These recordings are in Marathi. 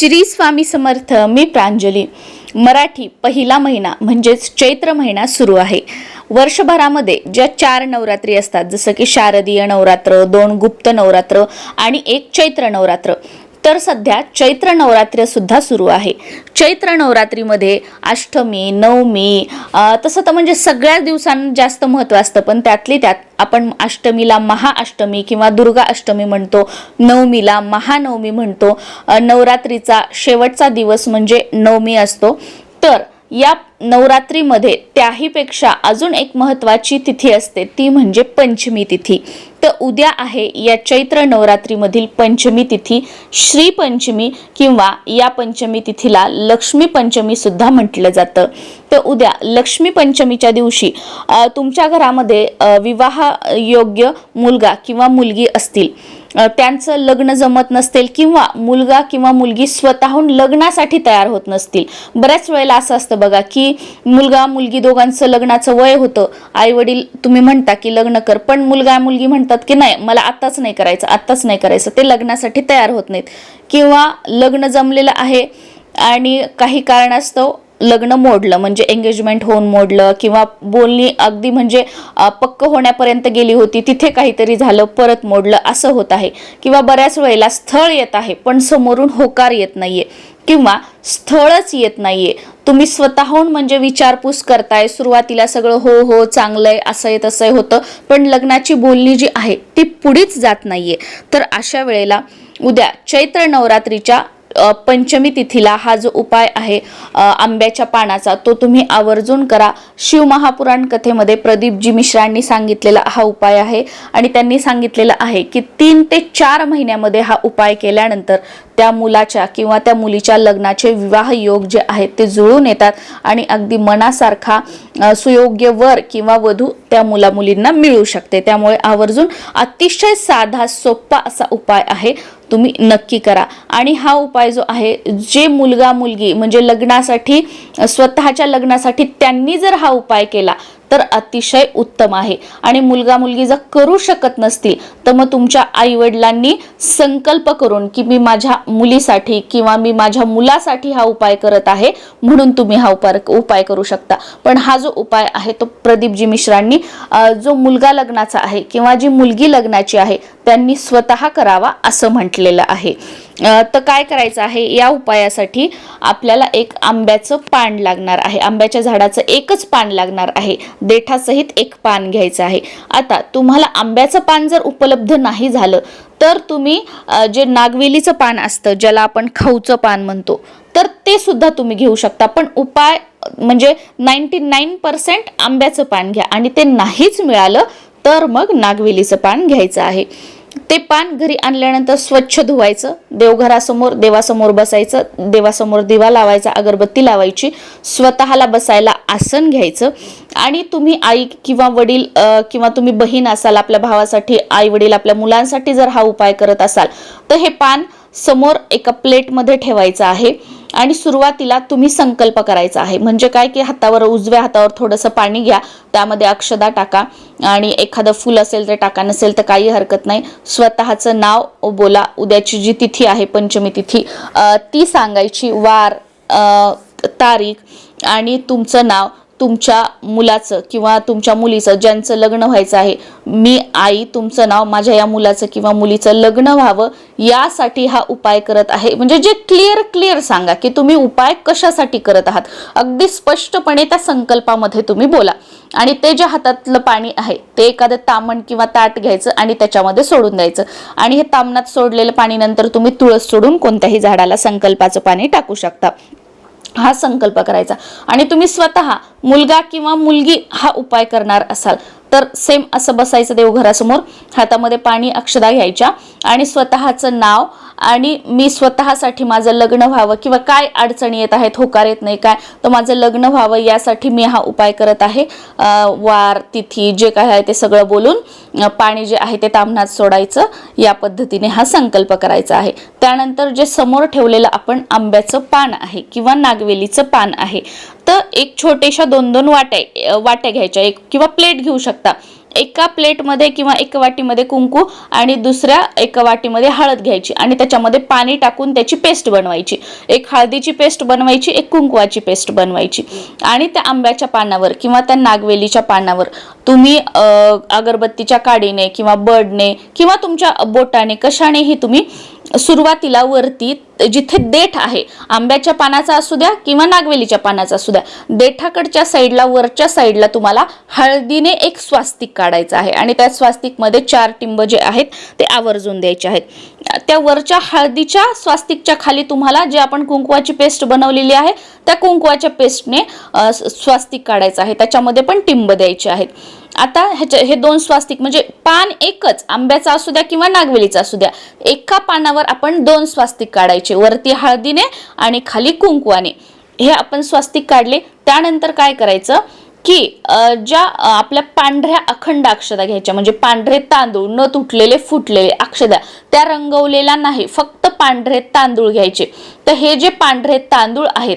श्री स्वामी समर्थ मी प्रांजली. मराठी पहिला महिना म्हणजेच चैत्र महिना सुरू आहे. वर्षभरामध्ये ज्या चार नवरात्री असतात जसं की शारदीय नवरात्र दोन गुप्त नवरात्र आणि एक चैत्र नवरात्र तर सध्या चैत्र नवरात्र सुद्धा सुरू आहे. चैत्र नवरात्रीमध्ये अष्टमी नवमी तसं तर म्हणजे सगळ्या दिवसांना जास्त महत्त्व असतं पण त्यातली त्यात आपण अष्टमीला महाअष्टमी किंवा दुर्गा अष्टमी म्हणतो नवमीला महानवमी म्हणतो नवरात्रीचा शेवटचा दिवस म्हणजे नवमी असतो. तर या नवरात्रीमध्ये त्याहीपेक्षा अजून एक महत्त्वाची तिथी असते ती म्हणजे पंचमी तिथी. तर उद्या आहे या चैत्र नवरात्रीमधील पंचमी तिथी. श्री पंचमी किंवा या पंचमी तिथीला लक्ष्मी पंचमी सुद्धा म्हटलं जातं. तर उद्या लक्ष्मी पंचमीच्या दिवशी तुमच्या घरामध्ये विवाह योग्य मुलगा किंवा मुलगी असतील. त्यांचं लग्न जमत नसतील किंवा मुलगा किंवा मुलगी स्वतःहून लग्नासाठी तयार होत नसतील. बऱ्याच वेळेला असं असतं बघा की मुलगा मुलगी दोघांचं लग्नाचं वय होतं. आई वडील तुम्ही म्हणता की लग्न कर पण मुलगा मुलगी म्हणतात की नाही मला आत्ताच नाही करायचं आत्ताच नाही करायचं ते लग्नासाठी तयार होत नाहीत. किंवा लग्न जमलेलं आहे आणि काही कारणास्तव लग्न मोडलं म्हणजे एंगेजमेंट होऊन मोडलं किंवा बोलणी अगदी म्हणजे पक्क होण्यापर्यंत गेली होती तिथे काहीतरी झालं परत मोडलं असं होत आहे. किंवा बऱ्याच वेळेला स्थळ येत आहे पण समोरून होकार येत नाहीये किंवा स्थळच येत नाहीये. तुम्ही स्वतःहून म्हणजे विचारपूस करताय सुरुवातीला सगळं हो हो चांगलंय असं आहे तसं आहे होतं पण लग्नाची बोलणी जी आहे ती पुढेच जात नाहीये. तर अशा वेळेला उद्या चैत्र नवरात्रीच्या पंचमी तिथीला हा जो उपाय आहे आंब्याच्या पानाचा तो तुम्ही आवर्जून करा. शिवमहापुराण कथेमध्ये प्रदीपजी मिश्रांनी सांगितलेला हा उपाय आहे आणि त्यांनी सांगितलेला आहे की तीन ते चार महिन्यामध्ये हा उपाय केल्यानंतर त्या मुलाच्या किंवा त्या मुलीच्या लग्नाचे विवाह योग जे आहेत ते जुळून येतात आणि अगदी मनासारखा सुयोग्य वर किंवा वधू त्या मुला मुलींना मिळू शकते. त्यामुळे आवर्जून अतिशय साधा सोपा असा उपाय आहे. तुम्ही नक्की करा. आणि हा उपाय जो आहे जे मुलगा मुलगी म्हणजे लग्नासाठी स्वतःच्या लग्नासाठी त्यांनी जर हा उपाय केला तर अतिशय उत्तम आहे. आणि मुलगा मुलगी जर करू शकत नसतील तर मग तुमच्या आईवडिलांनी संकल्प करून की मी माझ्या मुलीसाठी किंवा मी माझ्या मुलासाठी हा उपाय करत आहे म्हणून तुम्ही हा उपाय उपाय करू शकता. पण हा जो उपाय आहे तो प्रदीपजी मिश्रांनी जो मुलगा लग्नाचा आहे किंवा जी मुलगी लग्नाची आहे त्यांनी स्वतः करावा असं म्हटलेलं आहे. तर काय करायचं आहे? या उपायासाठी आपल्याला एक आंब्याचं पान लागणार आहे. आंब्याच्या झाडाचं एकच पान लागणार आहे. देठासहित एक पान घ्यायचं आहे. आता तुम्हाला आंब्याचं पान जर उपलब्ध नाही झालं तर तुम्ही जे नागवेलीचं पान असतं ज्याला आपण खाऊचं पान म्हणतो तर ते सुद्धा तुम्ही घेऊ शकता. पण उपाय म्हणजे नाईन्टी नाईन पर्सेंट आंब्याचं पान घ्या. आणि ते नाहीच मिळालं तर मग नागवेलीचं पान घ्यायचं आहे. ते पान घरी आणल्यानंतर स्वच्छ धुवायचं देवघरासमोर देवासमोर बसायचं देवासमोर दिवा लावायचा अगरबत्ती लावायची स्वतःला बसायला आसन घ्यायचं. आणि तुम्ही आई किंवा वडील किंवा तुम्ही बहीण असाल आपल्या भावासाठी आई वडील आपल्या मुलांसाठी जर हा उपाय करत असाल तर हे पान समोर एका प्लेटमध्ये ठेवायचं आहे. आणि सुरुवातीला तुम्ही संकल्प करायचा आहे. म्हणजे काय की हातावर उजव्या हातावर थोडंसं पाणी घ्या त्यामध्ये अक्षदा टाका आणि एखादं फुल असेल तर टाका नसेल तर काही हरकत नाही. स्वतःचं नाव बोला. उद्याची जी तिथी आहे पंचमी तिथी ती सांगायची वार तारीख आणि तुमचं नाव. तुमच्या मुलाचं किंवा तुमच्या मुलीचं ज्यांचं लग्न व्हायचं आहे मी आई तुमचं नाव माझ्या या मुलाचं किंवा मुलीचं लग्न व्हावं यासाठी हा उपाय करत आहे. म्हणजे जे क्लिअर क्लिअर सांगा की तुम्ही उपाय कशासाठी करत आहात. अगदी स्पष्टपणे त्या संकल्पामध्ये तुम्ही बोला. आणि ते जे हातातलं पाणी आहे ते एखादं तामण किंवा ताट घ्यायचं आणि त्याच्यामध्ये सोडून द्यायचं. आणि हे तामणात सोडलेलं पाणी नंतर तुम्ही तुळस सोडून कोणत्याही झाडाला संकल्पाचं पाणी टाकू शकता. हा संकल्प करायचा. आणि तुम्ही स्वतः मुलगा किंवा मुलगी हा उपाय करणार असाल. तर सेम असं बसायचं देवघरासमोर हातामध्ये पाणी अक्षदा घ्यायच्या आणि स्वतःचं नाव आणि मी स्वतःसाठी माझं लग्न व्हावं किंवा काय अडचणी येत आहेत होकार येत नाही काय तर माझं लग्न व्हावं यासाठी मी हा उपाय करत आहे. वार तिथी जे काय आहे ते सगळं बोलून पाणी जे आहे ते तामणात सोडायचं. या पद्धतीने हा संकल्प करायचा आहे. त्यानंतर जे समोर ठेवलेलं आपण आंब्याचं पान आहे किंवा नागवेलीचं पान आहे तर एक छोट्याशा दोन दोन वाट्या वाट्या घ्यायच्या एक किंवा प्लेट घेऊ शकता. एका प्लेटमध्ये किंवा एका वाटीमध्ये कुंकू आणि दुसऱ्या एका वाटीमध्ये हळद घ्यायची आणि त्याच्यामध्ये पाणी टाकून त्याची पेस्ट बनवायची. एक हळदीची पेस्ट बनवायची एक कुंकवाची पेस्ट बनवायची. आणि त्या आंब्याच्या पानावर किंवा त्या नागवेलीच्या पानावर तुम्ही अगरबत्तीच्या काडीने किंवा बडने किंवा तुमच्या बोटाने कशानेही तुम्ही सुरुवातीला वरती जिथे देठ आहे आंब्याच्या पानाचा असू द्या किंवा नागवेलीच्या पानाचा असू द्या देठाकडच्या साईडला वरच्या साईडला तुम्हाला हळदीने एक स्वास्तिक काढायचं आहे. आणि त्या स्वास्तिकमध्ये चार टिंब जे आहेत ते आवर्जून द्यायचे आहेत. त्या वरच्या हळदीच्या स्वास्तिकच्या खाली तुम्हाला जे आपण कुंकवाची पेस्ट बनवलेली आहे त्या कुंकवाच्या पेस्टने स्वास्तिक काढायचं आहे. त्याच्यामध्ये पण टिंब द्यायचे आहेत. आता ह्याच्या हे दोन स्वास्तिक म्हणजे पान एकच आंब्याचा असू द्या किंवा नागवेलीचा असू द्या एका पानावर आपण दोन स्वास्तिक काढायचे. वरती हळदीने आणि खाली कुंकवाने. हे आपण स्वास्तिक काढले. त्यानंतर काय करायचं? की ज्या आपल्या पांढऱ्या अखंड अक्षदा घ्यायच्या म्हणजे पांढरे तांदूळ न तुटलेले फुटलेले अक्षदा त्या रंगवलेल्या नाही फक्त पांढरे तांदूळ घ्यायचे. तर हे जे पांढरे तांदूळ आहेत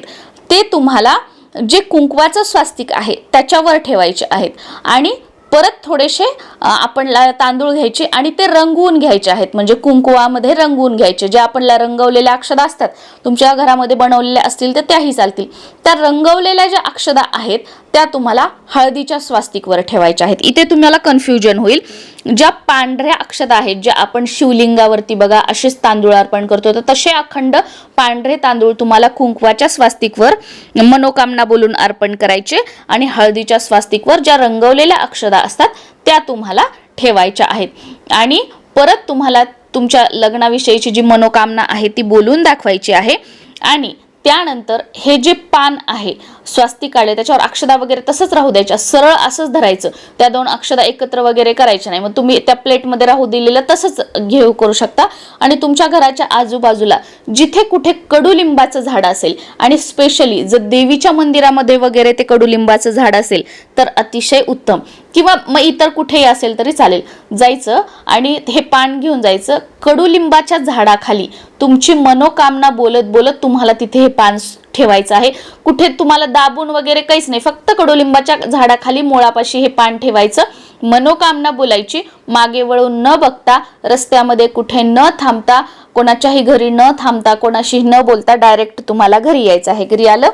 ते तुम्हाला जे कुंकवाचं स्वास्तिक आहे त्याच्यावर ठेवायचे आहेत. आणि परत थोडेसे आपण तांदूळ घ्यायचे आणि ते रंगवून घ्यायचे आहेत. म्हणजे कुंकुवामध्ये रंगवून घ्यायचे. जे आपण रंगवलेल्या अक्षदा असतात तुमच्या घरामध्ये बनवलेल्या असतील तर त्याही चालतील. त्या रंगवलेल्या ज्या अक्षदा आहेत त्या तुम्हाला हळदीच्या स्वास्तिकवर ठेवायच्या आहेत. इथे तुम्हाला कन्फ्युजन होईल. ज्या पांढऱ्या अक्षदा आहेत ज्या आपण शिवलिंगावरती बघा असेच तांदूळ अर्पण करतो तर तसे अखंड पांढरे तांदूळ तुम्हाला कुंकवाच्या स्वास्तिकवर मनोकामना बोलून अर्पण करायचे आणि हळदीच्या स्वास्तिकवर ज्या रंगवलेल्या अक्षदा असतात त्या तुम्हाला ठेवायच्या आहेत. आणि परत तुम्हाला तुमच्या लग्नाविषयीची जी मनोकामना आहे ती बोलून दाखवायची आहे. आणि त्यानंतर हे जे पान आहे स्वास्तिक काढले त्याच्यावर अक्षदा वगैरे तसंच राहू द्यायच्या. सरळ असंच धरायचं. त्या दोन अक्षदा एकत्र वगैरे करायच्या नाही. मग तुम्ही त्या प्लेटमध्ये राहू दिलेलं तसंच घेऊ करू शकता. आणि तुमच्या घराच्या आजूबाजूला जिथे कुठे कडुलिंबाचं झाड असेल आणि स्पेशली जर देवीच्या मंदिरामध्ये वगैरे ते कडुलिंबाचं झाड असेल तर अतिशय उत्तम. किंवा मग इतर कुठेही असेल तरी चालेल. जायचं आणि हे पान घेऊन जायचं. कडुलिंबाच्या झाडाखाली तुमची मनोकामना बोलत बोलत तुम्हाला तिथे हे पान ठेवायचं आहे. कुठे तुम्हाला दाबून वगैरे काहीच नाही. फक्त कडुलिंबाच्या झाडाखाली मुळापाशी हे पान ठेवायचं. मनोकामना बोलायची. मागे वळून न बघता रस्त्यामध्ये कुठे न थांबता कोणाच्याही घरी न थांबता कोणाशी न बोलता डायरेक्ट तुम्हाला घरी यायचं आहे. घरी आलं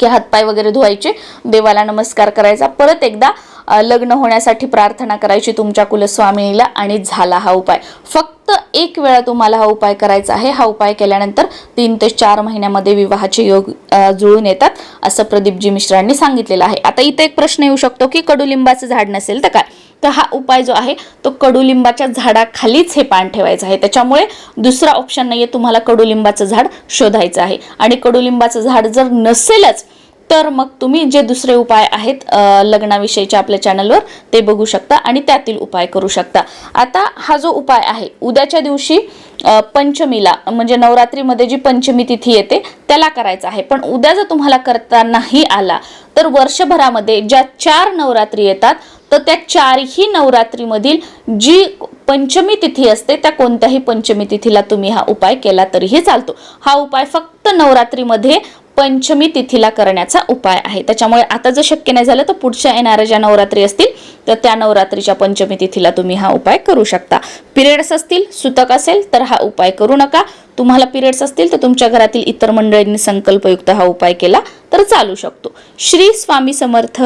की हातपाय वगैरे धुवायचे. देवाला नमस्कार करायचा. परत एकदा लग्न होण्यासाठी प्रार्थना करायची तुमच्या कुलस्वामिनीला आणि झाला हा उपाय. फक्त एक वेळा तुम्हाला हा उपाय करायचा आहे. हा उपाय केल्यानंतर तीन ते चार महिन्यामध्ये विवाहाचे योग जुळून येतात असं प्रदीपजी मिश्रांनी सांगितलेलं आहे. आता इथे एक प्रश्न येऊ शकतो की कडुलिंबाचं झाड नसेल तर काय? तर हा उपाय जो आहे तो कडुलिंबाच्या झाडाखालीच हे पान ठेवायचं आहे. त्याच्यामुळे दुसरा ऑप्शन नाहीये तुम्हाला कडुलिंबाचं झाड शोधायचं आहे. आणि कडुलिंबाचं झाड जर नसेलच तर मग तुम्ही जे दुसरे उपाय आहेत लग्नाविषयीच्या आपल्या चॅनलवर ते बघू शकता आणि त्यातील उपाय करू शकता. आता हा जो उपाय आहे उद्याच्या दिवशी पंचमीला म्हणजे नवरात्रीमध्ये जी पंचमी तिथी येते त्याला करायचा आहे. पण उद्या जर तुम्हाला करता नाही आला तर वर्षभरामध्ये ज्या चार नवरात्री येतात तर त्या चारही नवरात्रीमधील जी पंचमी तिथी असते त्या कोणत्याही पंचमी तिथीला तुम्ही हा उपाय केला तरीही चालतो. हा उपाय फक्त नवरात्रीमध्ये पंचमी तिथीला करण्याचा उपाय आहे. त्याच्यामुळे आता जर शक्य नाही झालं तर पुढच्या येणाऱ्या ज्या नवरात्री असतील तर त्या नवरात्रीच्या पंचमी तिथीला तुम्ही हा उपाय करू शकता. पिरियड्स असतील सुतक असेल तर हा उपाय करू नका. तुम्हाला पिरियड्स असतील तर तुमच्या घरातील इतर मंडळींनी संकल्पयुक्त हा उपाय केला तर चालू शकतो. श्री स्वामी समर्थ.